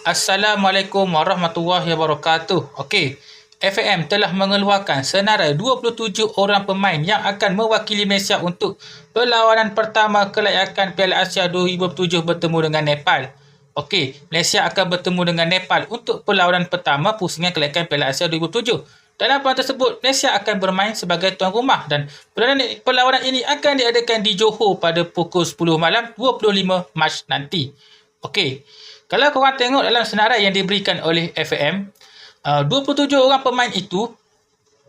Assalamualaikum warahmatullahi wabarakatuh. Okey, FAM telah mengeluarkan senarai 27 orang pemain yang akan mewakili Malaysia untuk perlawanan pertama kelayakan Piala Asia 2007 bertemu dengan Nepal. Okey, Malaysia akan bertemu dengan Nepal untuk perlawanan pertama pusingan kelayakan Piala Asia 2007. Dalam perlawanan tersebut, Malaysia akan bermain sebagai tuan rumah dan perlawanan, ini akan diadakan di Johor pada pukul 10 malam 25 Mac nanti. Okey, kalau korang tengok dalam senarai yang diberikan oleh FAM, uh, 27 orang pemain itu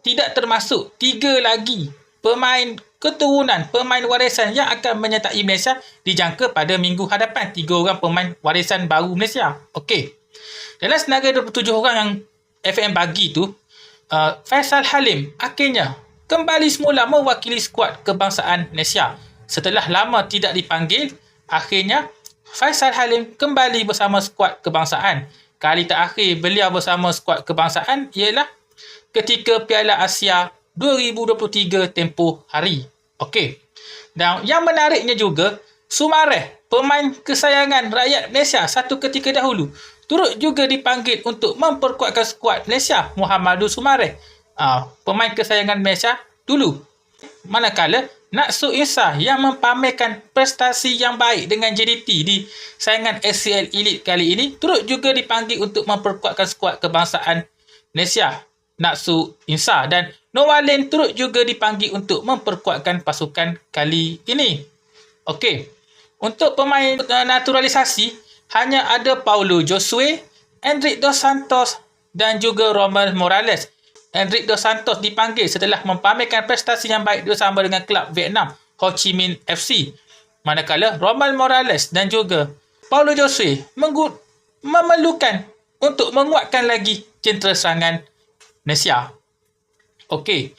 tidak termasuk tiga lagi pemain keturunan, pemain warisan yang akan menyertai Malaysia dijangka pada minggu hadapan. Tiga orang pemain warisan baru Malaysia. Okey. Dalam senarai 27 orang yang FAM bagi tu, uh, Faisal Halim akhirnya kembali semula mewakili skuad kebangsaan Malaysia. Setelah lama tidak dipanggil, akhirnya Faisal Halim kembali bersama skuad kebangsaan. Kali terakhir beliau bersama skuad kebangsaan ialah ketika Piala Asia 2023 tempoh hari. Okey. Dan yang menariknya juga, Sumareh, pemain kesayangan rakyat Malaysia satu ketika dahulu, turut juga dipanggil untuk memperkuatkan skuad Malaysia, Muhammadu Sumareh. Uh, pemain kesayangan Malaysia dulu. Manakala Naksu Insa yang mempamerkan prestasi yang baik dengan JDT di saingan SCL Elite kali ini turut juga dipanggil untuk memperkuatkan skuad kebangsaan Malaysia Naksu Insa dan Nowalen turut juga dipanggil untuk memperkuatkan pasukan kali ini. Okey. Untuk pemain naturalisasi hanya ada Paulo Josue, Enric Dos Santos dan juga Roman Morales Enric Dos Santos dipanggil setelah mempamerkan prestasi yang baik bersama dengan kelab Vietnam Ho Chi Minh FC. Manakala Roman Morales dan juga Paulo Jose memerlukan untuk menguatkan lagi jentera serangan Malaysia. Okey.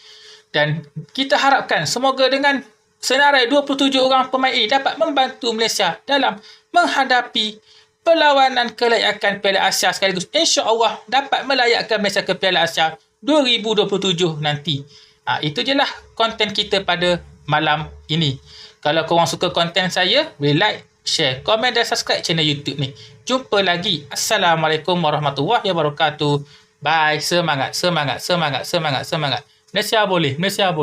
Dan kita harapkan semoga dengan senarai 27 orang pemain ini dapat membantu Malaysia dalam menghadapi perlawanan kelayakan Piala Asia sekaligus insya-Allah dapat melayakkan Malaysia ke Piala Asia 2027 nanti. Ha, itu je lah konten kita pada malam ini. Kalau korang suka konten saya, boleh like, share, komen dan subscribe channel YouTube ni. Jumpa lagi. Assalamualaikum warahmatullahi wabarakatuh. Bye. Semangat, semangat, semangat, semangat, semangat. Malaysia boleh, Malaysia boleh.